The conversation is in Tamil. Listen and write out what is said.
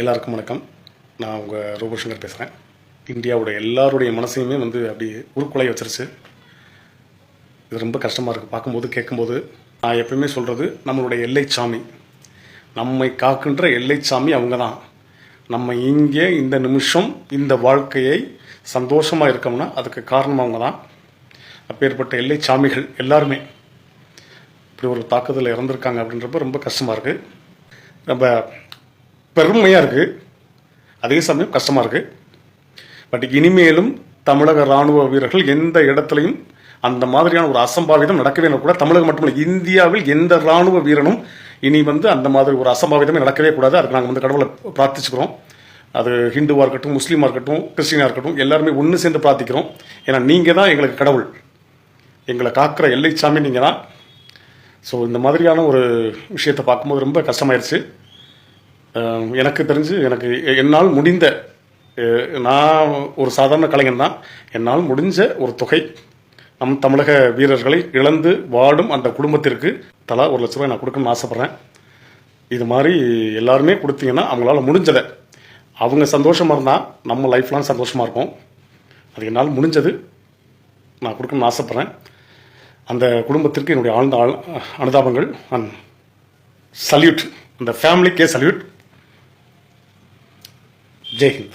எல்லாருக்கும் வணக்கம். நான் உங்கள் ரூபசங்கர் பேசுகிறேன் இந்தியாவோட எல்லாருடைய மனசையுமே வந்து அப்படி உருக்குலை வச்சிருச்சு. இது ரொம்ப கஷ்டமாக இருக்குது பார்க்கும்போது கேட்கும்போது நான் எப்பயுமே சொல்கிறது நம்மளுடைய எல்லை சாமி நம்மை காக்கின்ற எல்லை சாமி அவங்க தான் நம்ம இங்கே இந்த நிமிஷம் இந்த வாழ்க்கையை சந்தோஷமாக இருக்கோம்னா அதுக்கு காரணம் அவங்க தான் அப்பேற்பட்ட எல்லை சாமிகள் எல்லாருமே. இப்படி ஒரு தாக்குதலில் இறந்துருக்காங்க அப்படின்றப்ப ரொம்ப கஷ்டமாக இருக்குது ரொம்ப பெருமையாக இருக்குது அதே சமயம் கஷ்டமாக இருக்குது பட் இனிமேலும் தமிழக இராணுவ வீரர்கள் எந்த இடத்துலையும் அந்த மாதிரியான ஒரு அசம்பாவிதம் நடக்கவே கூட தமிழகம் மட்டுமல்ல இந்தியாவில் எந்த இராணுவ வீரனும் இனி வந்து அந்த மாதிரி ஒரு அசம்பாவிதமே நடக்கவே கூடாது. அதுக்கு நாங்கள் வந்து கடவுளை பிரார்த்திச்சுக்கிறோம். அது ஹிந்துவாக இருக்கட்டும் முஸ்லீமாக இருக்கட்டும் கிறிஸ்டினாக இருக்கட்டும் எல்லாருமே ஒன்று சேர்ந்து பிரார்த்திக்கிறோம். ஏன்னா நீங்கள் தான் எங்களுக்கு கடவுள். எங்களை காக்கிற எல்லை சாமி நீங்கள் தான். ஸோ இந்த மாதிரியான ஒரு விஷயத்தை பார்க்கும்போது ரொம்ப கஷ்டமாயிருச்சு. எனக்கு தெரிஞ்சு எனக்கு என்னால் முடிந்த நான் ஒரு சாதாரண கலைஞன் தான். என்னால் முடிஞ்ச ஒரு தொகை நம் தமிழக வீரர்களை இழந்து வாடும் அந்த குடும்பத்திற்கு தலா ஒரு லட்ச ரூபாய் நான் கொடுக்கணும்னு ஆசைப்பட்றேன். இது மாதிரி எல்லாருமே கொடுத்தீங்கன்னா அவங்களால முடிஞ்சதை. அவங்க சந்தோஷமாக இருந்தால் நம்ம லைஃப்லாம் சந்தோஷமாக இருக்கும். அது என்னால் முடிஞ்சது நான் கொடுக்கணும்னு ஆசைப்பட்றேன். அந்த குடும்பத்திற்கு என்னுடைய ஆழ்ந்த அனுதாபங்கள். அண்ட் சல்யூட் அந்த ஃபேமிலிக்கே சல்யூட் Jai